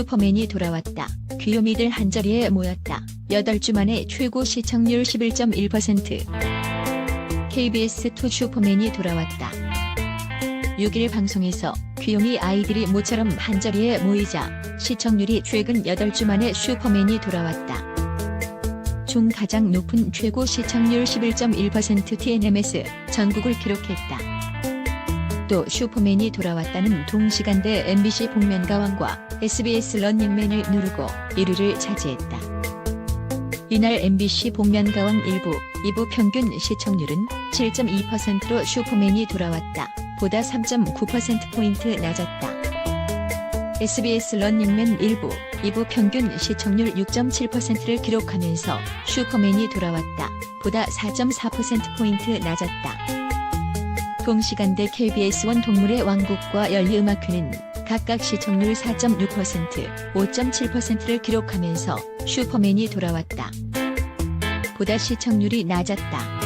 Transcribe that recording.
슈퍼맨이 돌아왔다. 귀요미들 한자리에 모였다. 8주 만에 최고 시청률 11.1%. KBS2 슈퍼맨이 돌아왔다. 6일 방송에서 귀요미 아이들이 모처럼 한자리에 모이자 시청률이 최근 8주 만에 슈퍼맨이 돌아왔다. 중 가장 높은 최고 시청률 11.1% TNMS 전국을 기록했다. 또 슈퍼맨이 돌아왔다는 동시간대 MBC 복면가왕과 SBS 런닝맨을 누르고 1위를 차지했다. 이날 MBC 복면가왕 1부, 2부 평균 시청률은 7.2%로 슈퍼맨이 돌아왔다. 보다 3.9%포인트 낮았다. SBS 런닝맨 1부, 2부 평균 시청률 6.7%를 기록하면서 슈퍼맨이 돌아왔다. 보다 4.4%포인트 낮았다. 동시간대 KBS1 동물의 왕국과 열리음악회는 각각 시청률 4.6%, 5.7%를 기록하면서 슈퍼맨이 돌아왔다. 보다 시청률이 낮았다.